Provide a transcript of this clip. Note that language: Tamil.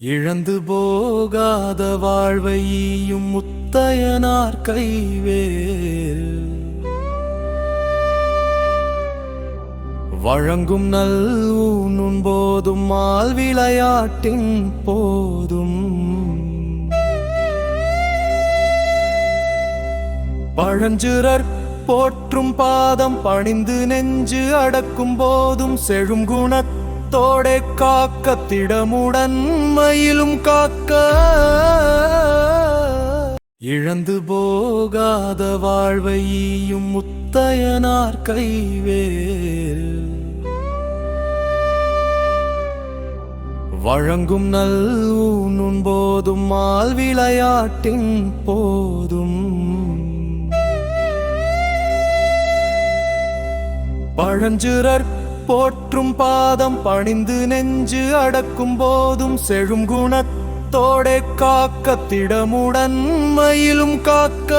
இழந்து போகாத வாழ்வையும் முத்தையனார் கைவேல். வழங்கும் நல் ஊனும் போதும் மால் விளையாட்டின் போதும். பழஞ்சுரர் போற்றும் பாதம் பணிந்து நெஞ்சு அடக்கும் போதும் செழும் குணத்தோடே காக்க திடமுடன் மயிலும் காக்க. இழந்து போகாத வாழ்வையும் முத்தையனார் கைவேல். வழங்கும் நல் ஊனும் போதும் மால் விளையாட்டின் போதும். பழஞ்சுரர் போற்றும் பாதம் பணிந்து நெஞ்சு அடக்கும் போதும் செழும் குணத்தோடே காக்க திடமுடன் மயிலும் காக்க.